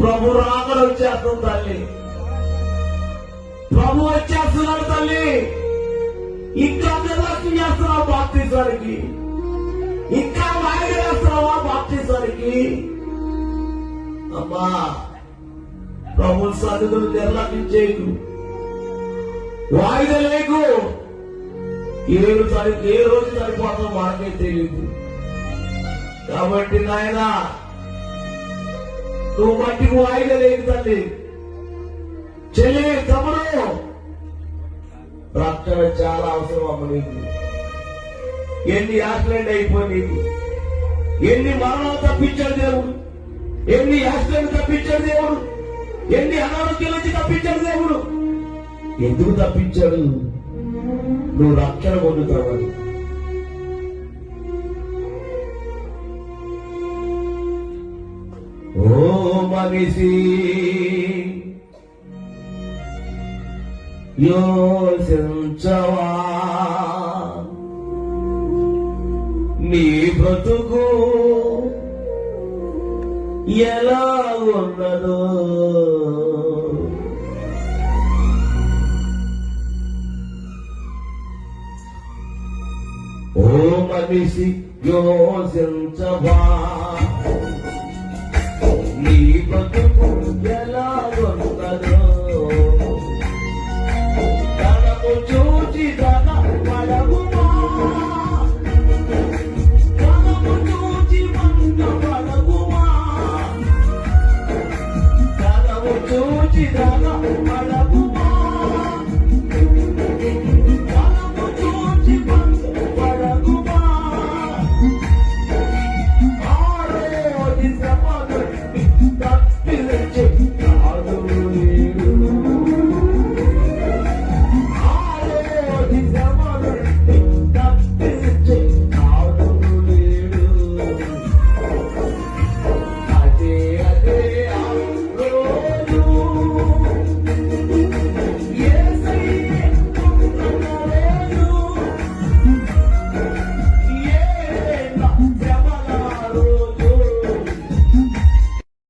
ప్రభు రాకడ వచ్చేస్తుంది తల్లి. ప్రభు వచ్చేస్తున్నాడు తల్లి. ఇంకా నిర్లక్ష్యం చేస్తున్నావు బాప్తీశ్వరికి ఇంకా వాయిదా వేస్తున్నావా బాప్తీశ్వరికి అమ్మా ప్రభు సన్నిధులు నిర్లక్ష్యం చేయకు. వాయిదా లేకు. ఏ రోజు ఏ రోజు సరిపోతుందో మనకే తెలియదు కాబట్టి నాయన నువ్వు మట్టికి వాయిదా లేదు తల్లి. చెల్లి తమ్ముడు రక్షణ చాలా అవసరం అమ్మ నీకు. ఎన్ని యాక్సిడెంట్ అయిపోయి నీకు. ఎన్ని మరణాలు తప్పించాడు దేవుడు. ఎన్ని యాక్సిడెంట్ తప్పించాడు దేవుడు. ఎన్ని అనారోగ్యాల నుంచి తప్పించాడు దేవుడు. ఎందుకు తప్పించాడు? నువ్వు రక్షణ పొందుతావని ఓ మనిషి యోచించవా? నీ బ్రతుకు ఎలా ఉన్నదో? ఓ మనిషి యోసించవా నీ బతుకు ఎలా ఉందరో చూచి చూచి